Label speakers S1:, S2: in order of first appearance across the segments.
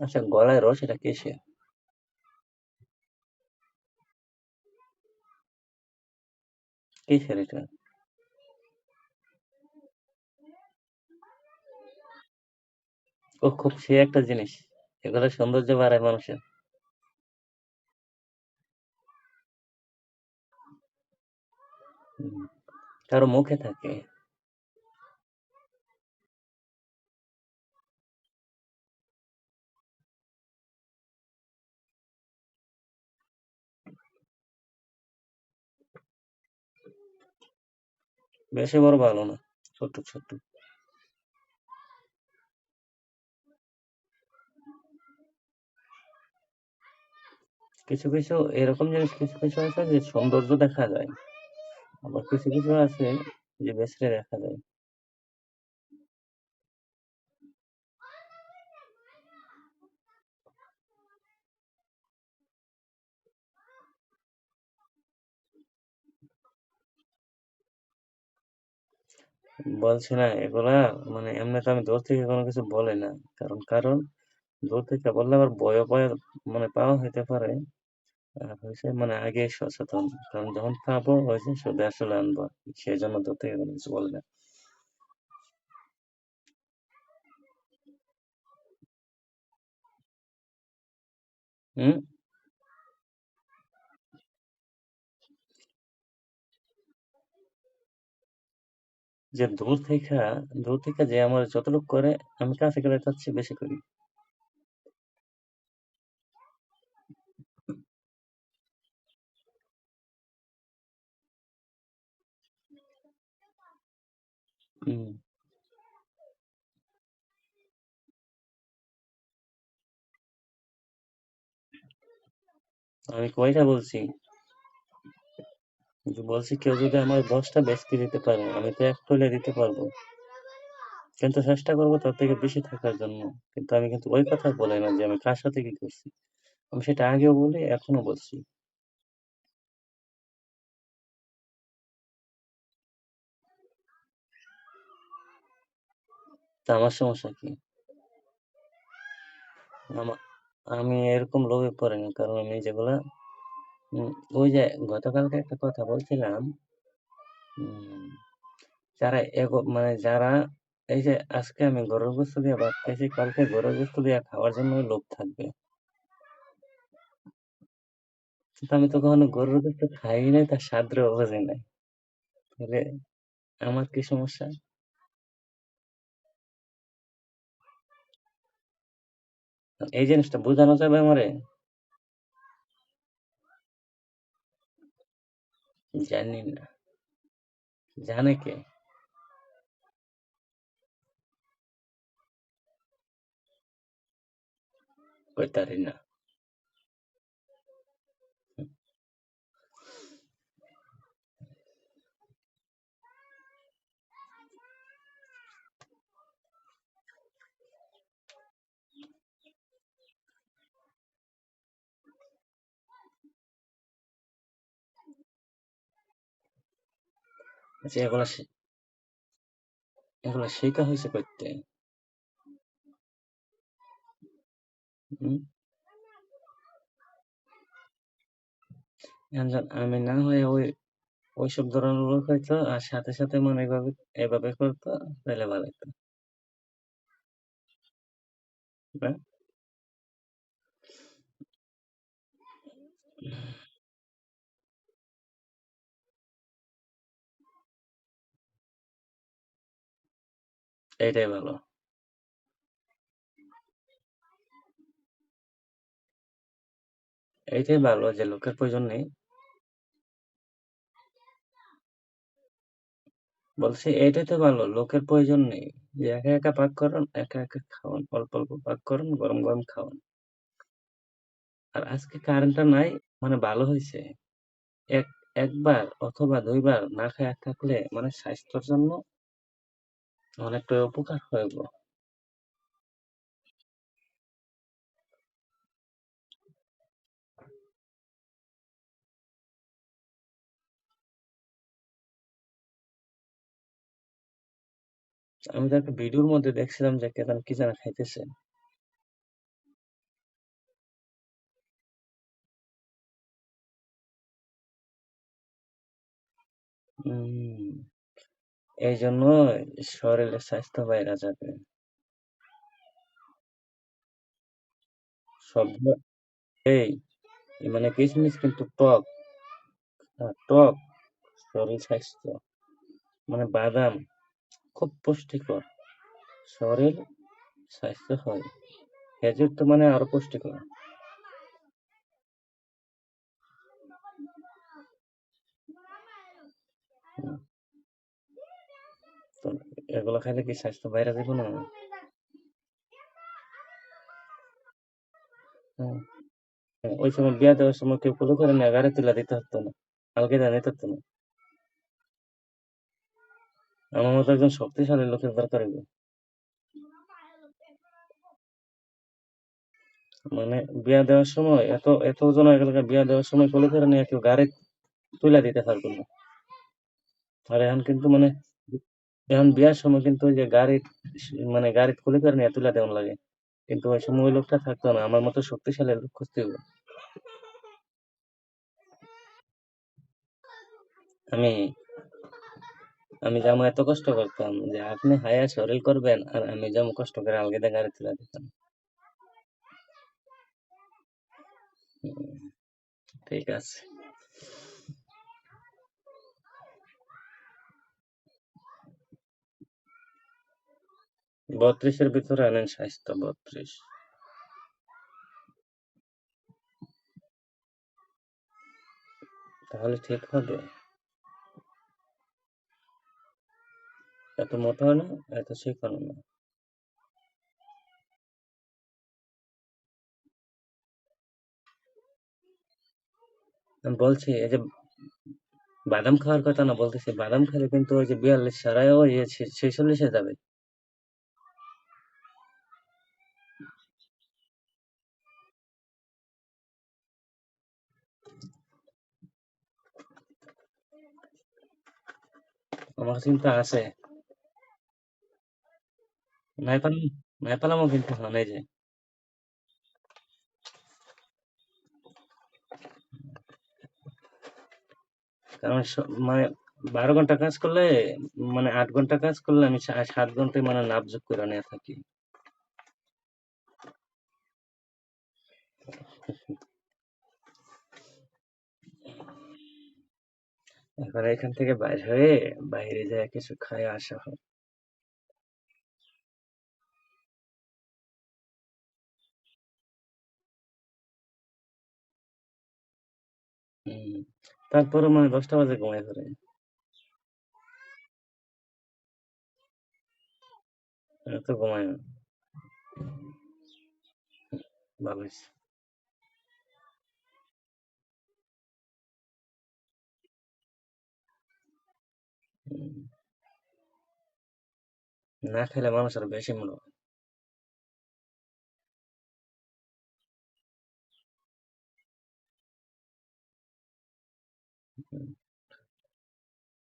S1: আচ্ছা গলায় রস, এটা কিসের? কিসের এটা? ও খুব সে একটা জিনিস। এগুলো সৌন্দর্য বাড়ায় মানুষের। কারও মুখে থাকে। বেশি বড় ভালো না। ছোট্ট, ছোট্ট। কিছু, কিছু এরকম জিনিস কিছু, কিছু আছে যে সৌন্দর্য দেখা যায়। আবার কিছু, কিছু আছে যে বেশি দেখা যায়। বলছি না এগুলা মানে এমনিতে আমি দূর থেকে কোনো কিছু বলি না। কারণ, কারণ দূর থেকে বললে আবার ভয়ও পাওয়া মানে পাওয়া হইতে পারে। আর হইছে মানে আগেই সচেতন। কারণ যখন পাবো হয়েছে শুধু আসলে আনব। সেজন্য দূর থেকে কোনো কিছু বলি না। হুম? যে দূর থেইকা দূর থেকে যে আমার যতটুক করে আমি কাছে গেলে তার চেয়ে বেশি করি। আমি কয়টা বলছি? বলছি কেউ যদি আমার ১০ টা বেচতে দিতে পারে, আমি তো ১ হইলে দিতে পারব। কিন্তু চেষ্টা করব তার থেকে বেশি থাকার জন্য। কিন্তু আমি কিন্তু ওই কথা বলি না যে আমি কার সাথে কি করছি। আমি সেটা আগেও বলি, এখনও বলছি। তা আমার সমস্যা কি? আমা এরকম লোভে পড়িনি। কারণ আমি যেগুলা ওই যে গতকালকে একটা কথা বলছিলাম যারা মানে যারা এই যে আজকে আমি গরুর গোশত দিয়ে ভাত খাইছি, কালকে গরুর গোশত দিয়ে খাওয়ার জন্য লোভ থাকবে। আমি তো কখনো গরুর গোশত খাই নাই, তার স্বাদটাও বুঝি নাই। তাহলে আমার কি সমস্যা? এই জিনিসটা বোঝানো যাবে আমারে? জানি না। জানে কে? কইতারি না। আচ্ছা এগুলা এগুলা শিখা? হুম? এখন আমি না হয় ওই ওইসব ধরনের লোক হইতো আর সাথে, সাথে মানে এভাবে এভাবে করতো তাইলে ভালো হইতো। এইটাই ভালো। এইটাই ভালো যে লোকের প্রয়োজন নেই। বলছি এইটাই তো ভালো। লোকের প্রয়োজন নেই। যে একা, একা পাক করেন, একা, একা খাওয়ান। অল্প, অল্প পাক করেন, গরম, গরম খাওয়ান। আর আজকে কারেন্টটা নাই মানে ভালো হইছে। এক একবার অথবা ২ বার না খাইয়া থাকলে মানে স্বাস্থ্যের জন্য অনেকটাই উপকার হইব আমি তার ভিডিওর মধ্যে দেখছিলাম যে কেতান কি জানা খাইতেছে। উম এই জন্য শরীরের স্বাস্থ্য বাইরা যাবে। এই মানে কিশমিশ কিন্তু টক। হ্যাঁ, টক শরীর স্বাস্থ্য মানে বাদাম খুব পুষ্টিকর। শরীর স্বাস্থ্য হয়। খেজুর তো মানে আরও পুষ্টিকর। তো এগুলো খাইলে কি স্বাস্থ্য বাইরে যাবে না? হুম। ওই সময় বিয়া দেওয়ার সময় কেউ কুলো করে না গাড়ি তুলে দিতে হতো না কালকে জানিতে হতো না। আমার মতো একজন শক্তিশালী লোকের দরকার মানে বিয়া দেওয়ার সময় এত এত হয়ে গেল বিয়া দেওয়ার সময় কোলে করে নিয়ে কেউ গাড়ি তুলে দিতে পারবে না। আর এখন কিন্তু মানে এখন বিয়ার সময় কিন্তু ওই যে গাড়ি মানে গাড়ি খুলে করে নিয়ে তুলে দেওয়ান লাগে। কিন্তু ওই সময় ওই লোকটা থাকতো না, আমার মতো শক্তিশালী লোক খুঁজতে হবে আমি আমি যেমন এত কষ্ট করতাম যে আপনি হায়া শরীর করবেন আর আমি যেমন কষ্ট করে আলগেদা গাড়ি তুলে দিতাম। ঠিক আছে। বত্রিশের ভিতরে আনেন স্বাস্থ্য বত্রিশ। তাহলে ঠিক হবে। এত মোটা না, এত শিখানো না। বলছি, এই যে বাদাম খাওয়ার কথা না, বলতেছি বাদাম খেলে কিন্তু ওই যে বিয়াল্লিশ সারায়ও ইয়ে ছেচল্লিশে যাবে। চিন্তা আছে। নাই পাল নাই পালামো কিন্তু যে। কারণ মানে বারো ঘণ্টা কাজ করলে মানে আট ঘণ্টা কাজ করলে আমি সাত ঘন্টায় মানে লাভ যোগ করে নিয়ে থাকি। এখন এখান থেকে বাইর হয়ে বাইরে যায়, কিছু খায়, আসা হয়। তারপরে মানে দশটা বাজে ঘুমাই পড়ে তো ঘুমাই না। ভালো হয়েছে। না খেলে মানুষের বেশি মনে হয়।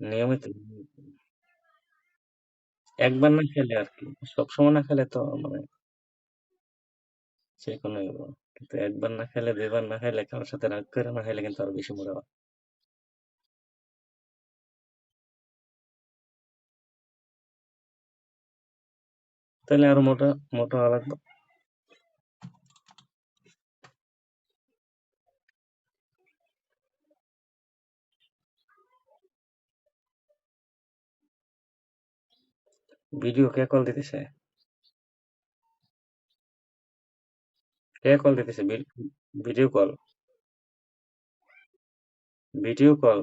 S1: নিয়মিত। একবার না খেলে আর কি, সবসময় না খেলে তো মানে যে কোনো কিন্তু একবার না খেলে, দুইবার না খাইলে কারোর সাথে রাগ করে না খাইলে কিন্তু আরও বেশি মজা হয়। তাহলে আরও মোটা মোটা হওয়া লাগবে ভিডিও কে কল দিতেছে? কে কল দিতেছে? Video call. Video call?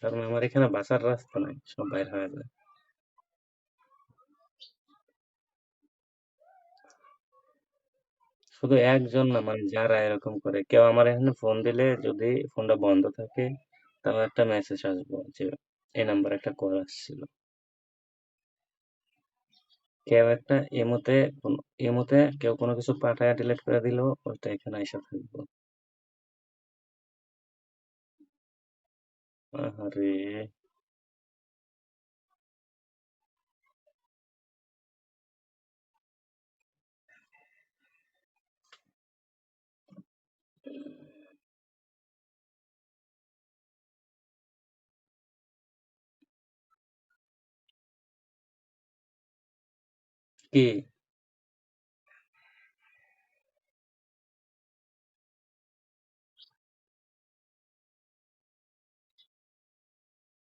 S1: কারণ আমার এখানে বাসার রাস্তা নাই, সব বাইর হয়ে যায়। শুধু একজন না মানে যারা এরকম করে, কেউ আমার এখানে ফোন দিলে যদি ফোনটা বন্ধ থাকে তাও একটা মেসেজ আসব যে, এই নাম্বার একটা কল আসছিল। কেউ একটা এমোতে এমোতে কেউ কোনো কিছু পাঠায় ডিলিট করে দিল, ওইটা এখানে এসে থাকব। আরে কি?